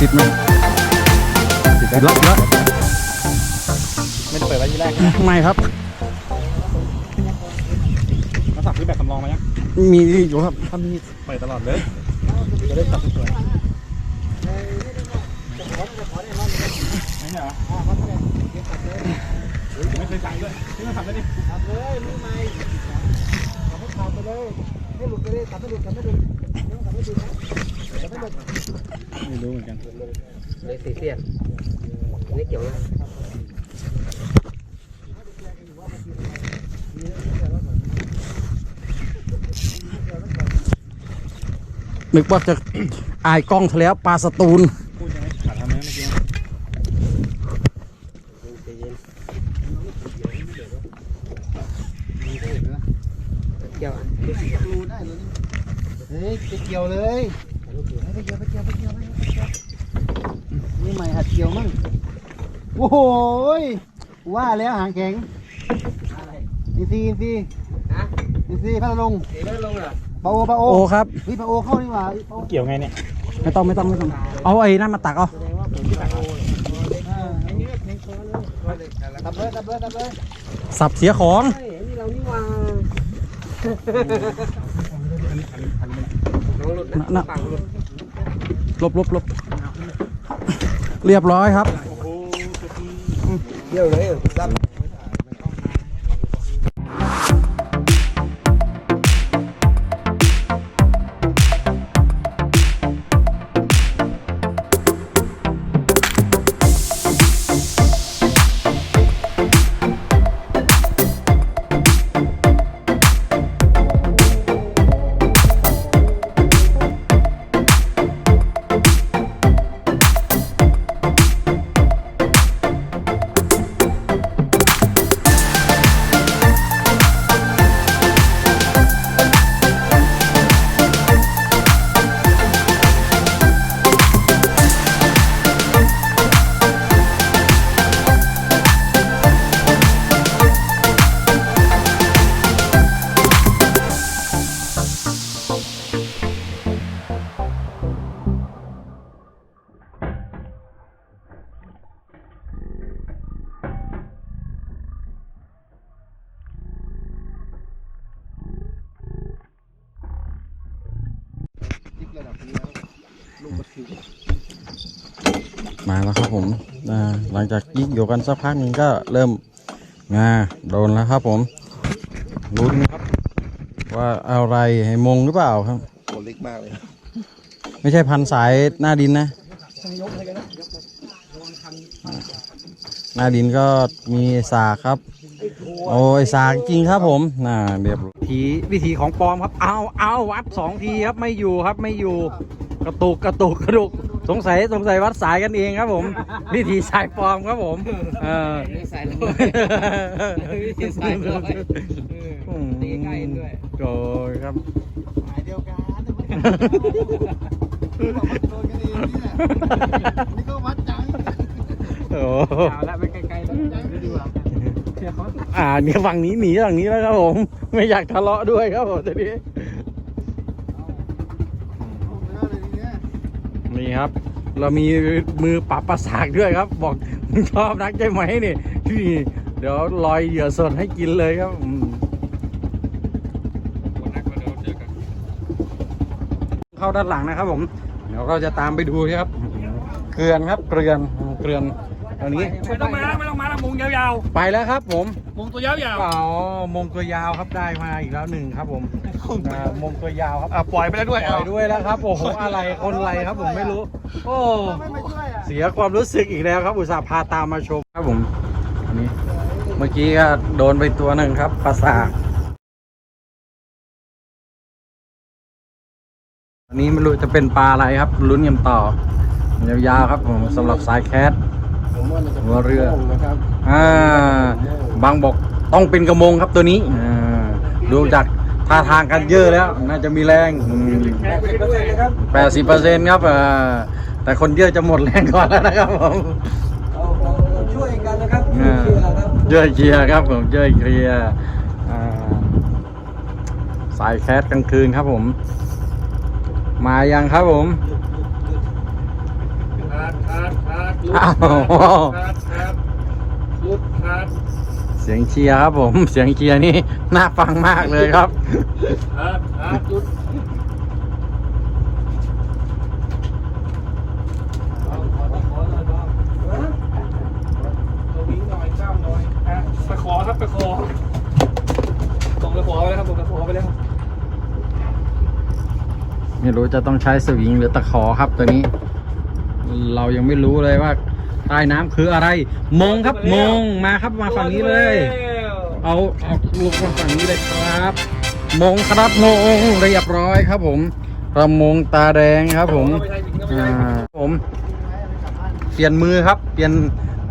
ติดไหมติดแล้วแล้วไม่ได้เปิดไว้ที่แรกไม่ครับมาสับที่แบบสำรองมายังมีอยู่ครับถ้ามีเปิดตลอดเลยจะได้จับสวยๆไม่ใช่เหรอไม่เคยจ่ายด้วยนี่มาทำได้ดิไม่รู้เหมือนกันเลยสีเสียนนี่เกี่ยวนะนึกว่าจะอายกล้องทะเลปลาสตูนพูดยังไงขาดทำไมเมื่อกี้เย็นเกี่ยวอะ เฮ้ยไปเกี่ยวเลยไปเกี่ยวไปเกี่ยวไปเกี่ยวไปเกี่ยวนี่ใหม่หัดเกี่ยวมั่งโอ้โหยว่าแล้วหางแข็งอินซีอินซีฮะอินซีพัทลงสีไม่ลงเหรอปะโอปะโอโอ้ครับเฮ้ยปะโอเข้านี่หว่าปะโอเกี่ยวไงเนี่ยไม่ต้องไม่ต้องไม่ต้องเอาไอ้นั่นมาตักเอาอ่าตับเลยตับเลยตับเลยสับเสียของ เฮ้ยนี่เรานี่ว่าน้อง หลุดนะน่ะฝั่งหลุดลบลบลบเรียบร้อยครับเกี่ยวเลยรับ มาแล้วครับผมอ่าหลังจากยิงอยู่กันสักพักหนึงก็เริ่มงาโดนแล้วครับผมลุ้นครับ ว่าอะไรให้มงหรือเปล่าครับตัวเล็กมากเลย ไม่ใช่พันสายหน้าดินนะ หน้าดินก็มีสากครับ โอ้ยสากจริงครับผมน่าเรียบร้อยทีวิธีของปลอมครับ เอาเอาวัดสองทีครับไม่อยู่ครับไม่อยู่ กระตุกกระตุกกระตุกสงสัยสงสัยวัดสายกันเองครับ ผมวิธีสายปลอมครับผมเออนี่ใส่ลอยนี่ใส่ลอยตีใกล้ด้วยโอ้ยครับหมายเดียวกันโดนกันเองนี่แหละนี่ก็วัดจังโอ้เอาละไปไกลๆแล้วดีกว่าเดี๋ยวเขาอ่าเนี่ยฝั่งนี้หนีฝั่งนี้แล้วครับผม ไม่อยากทะเลาะด้วยครับผมตอนนี้ นี่ครับ เรามีมือปรับประสาทด้วยครับ บอกชอบนักใช่ไหมนี่นี่เดี๋ยวลอยเหยื่อสดให้กินเลยครับเข้าด้านหลังนะครับผม เดี๋ยวเราจะตามไปดูครับ เกลือนครับเกลือนเกลือน ตอนนี้ ไม่ต้องมาไม่ต้องมาละมุงยาวไปแล้วครับผมๆมุงตัวยาวอ๋อมงตัวยาวครับได้มาอีกแล้วหนึ่งครับผมอ่ามงตัวยาวครับๆอะปล่อยไปแล้วด้วยปล่อยด้วยแล้วครับโอ้โหอะไรคนอะไรครับผมไม่รู้ โอ้เสียความรู้สึกอีกแล้วครับอุตส่าห์พาตามมาชมครับผมอันนี้เมื่อกี้ก็โดนไปตัวหนึ่งครับปลาสากอันนี้ไม่รู้จะเป็นปลาอะไรครับลุ้นกันต่อ ยาวๆครับผมสำหรับสายแค ทหัวเรือนะครับอ่า บางบอกต้องเป็นกระมงครับตัวนี้อ่าดูจากท่าทางกันเยอะแล้ว น่าจะมีแรงแปดสิบเปอร์เซ็นต์ครับอ่าแต่คนเยอะจะหมดแรงก่อนแล้วนะครับผมช่วยกันนะครับอ่าเยอะเคลียร์ครับผมเยอะเคลียร์อ่าสายแคสกลางคืนครับผม มายังครับผมเอ ดขาดขาดลุด อ้าวขาดขาดลุดขาดเสียงเชียร์ครับผม เสียงเชียร์นี่น่าฟังมากเลยครับขาดขาดลุดสวิงหน่อยก้าวหน่อยอะไปขอครับไปขอส่งไปขอไปเลยครับส่งไปขอไปเลยครับไม่รู้จะต้องใช้สวิงหรือตะขอครับตัวนี้ เรายังไม่รู้เลยว่าใต้น้ำคืออะไร มงครับมงมาครับมาฝั่งนี้เลย เอาเอาลูกมาฝั่งนี้เลยครับ มงครับมงเรียบร้อยครับผมประมงตาแดงครับผมอ่าผมเปลี่ยนมือครับเปลี่ยน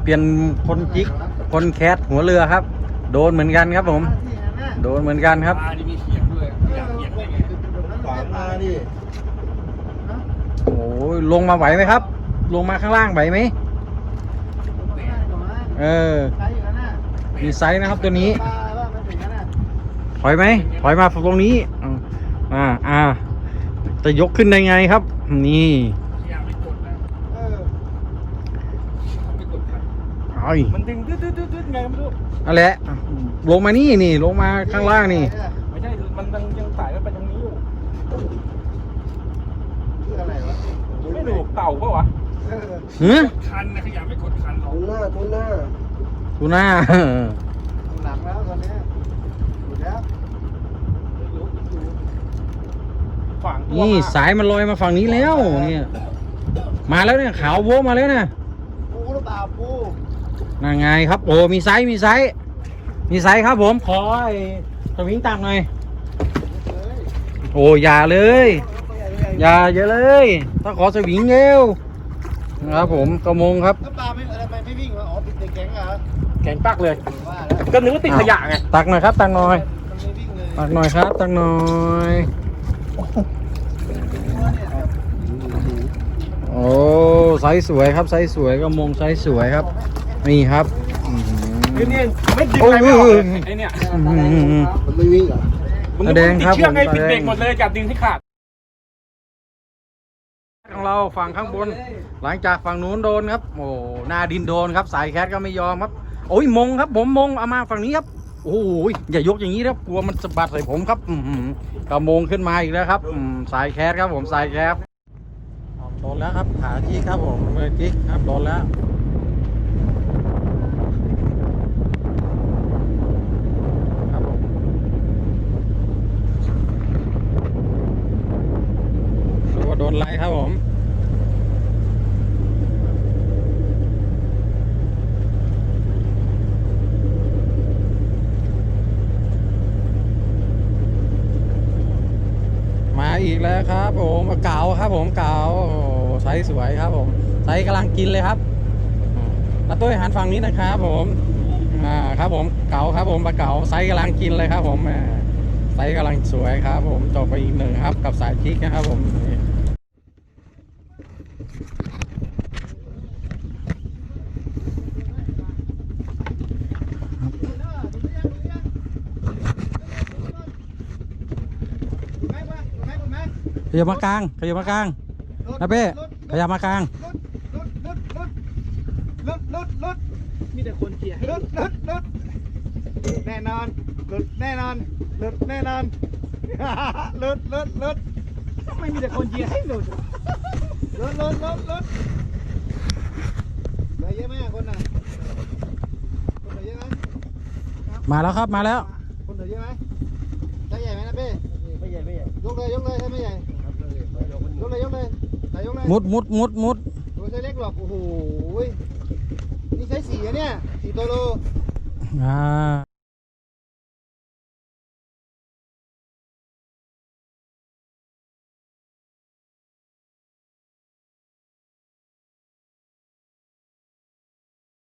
เปลี่ยนคนจิกคนแคสหัวเรือครับ โดนเหมือนกันครับผม โดนเหมือนกันครับโอ้ยลงมาไหวไหมครับ ลงมาข้างล่างไหวไหมเออใครอยู่นั่นน่ะมีไซส์นะครับตัวนี้ปลาว่ามันถึงนั่นน่ะถอยไหม ถอยมาตรงนี้ อ่า อ่า จะยกขึ้นได้ไงครับ นี่อยากไม่กดนะเออไม่กดครับไอ้ยมันดึงดืดดืดดืดดืดไงไม่รู้นั่นแหละ ลงมานี่นี่ ลงมาข้างล่างนี่ ไม่ใช่ มันยังยังสายมันไปตรงนี้อยู่ คืออะไรวะ ไม่รู้เต่าปะวะ เออหือคันนะขยับไม่กดคันหรอกทุนหน้าทุนหน้าดูหน้าหนักแล้วตอนนี้หยุดแล้วฝังตัวนี่มาสายมันลอยมาฝั่งนี้แล้วเนี่ยมาแล้วเนี่ยขาวโว้มาแล้วนะปูหรือเปล่าปูนั่นไงครับโอ้มีไซส์มีไซส์มีไซส์ครับผมขอไอ้สวิงตักหน่อยเฮ้ยโอ้อย่าเลย อย่าเยอะเลยถ้าขอสวิงเร็วนะ ครับผมกระมงครับแล้วปลาไม่อะไรไม่วิ่งวะอ๋อติดในแก๊งเหรอแกงปักเลย ว่าแล้วก็นึกว่าติดขยะไง ตักหน่อยครับ ตักหน่อย มันไม่วิ่งเลยตักหน่อยครับ ตักหน่อยโอ้ไซส์สวยครับไซส์สวยกระมงไซส์สวยครับ นี่ครับอื้อหือ คือเนี่ยไม่ดึงอะไรไม่ออกเลยไอเนี่ยอื้อหือ มันไม่วิ่งเหรอมึงแสดงติดครับเชือกไงผมปิดเบรกหมดเลยจับดึงที่ขาด ของเราฝั่งข้างบน หลังจากฝั่งนู้นโดนครับ โอ้หน้าดินโดนครับ สายแคทก็ไม่ยอมครับ โอ้ยมงครับ ผมมงเอามาฝั่งนี้ครับโอ้ยอย่ายกอย่างนี้ครับกลัวมันสะบัดใส่ผมครับอืกระมงขึ้นมาอีกแล้วครับอืมสายแคสครับผมสายแคสโดนแล้วครับขาที่ครับผมมือกิ๊กครับโดนแล้ว ครับผม ดูว่าโดไล่ครับผมมาอีกแล้วครับผมเก๋าครับผมเก๋าไซส์สวยครับผมไซส์กำลังกินเลยครับแล้วตัวหันฝั่งนี้นะครับผมอ่าครับผมเก๋าครับผมปลาเก๋าไซส์กำลังกินเลยครับผมไซส์กำลังสวยครับผมจบไปอีกหนึ่งครับกับสายคิกนะครับผมนี่ข ยับมากลางขยับมากลางนะเป้ขยับมากลางลุดลุดลุดมีแต่คนเชียร์ให้ลุดลุดลุดแน่นอนลุดแน่นอนลุดแน่นอนลุดลุดลุดทำไมมีแต่คนเชียร์ให้ลุดลุดลุดลุดลุดเหลือเยอะไหมคนน่ะคนเหลือเยอะไหมมาแล้วครับมาแล้วคนเหลือเยอะไหมใช้ใหญ่ไหมนะเป้ไม่ใหญ่ไม่ใหญ่ยกเลยยกเลยใช่ไม่ใหญ่ยกเลยยกเลยใส่ยกเลย มุดมุดมุดมุดตัวใช้เล็กหรอกโอ้โหนี่ใช้สีอะเนี่ยสีตัวโลอ่า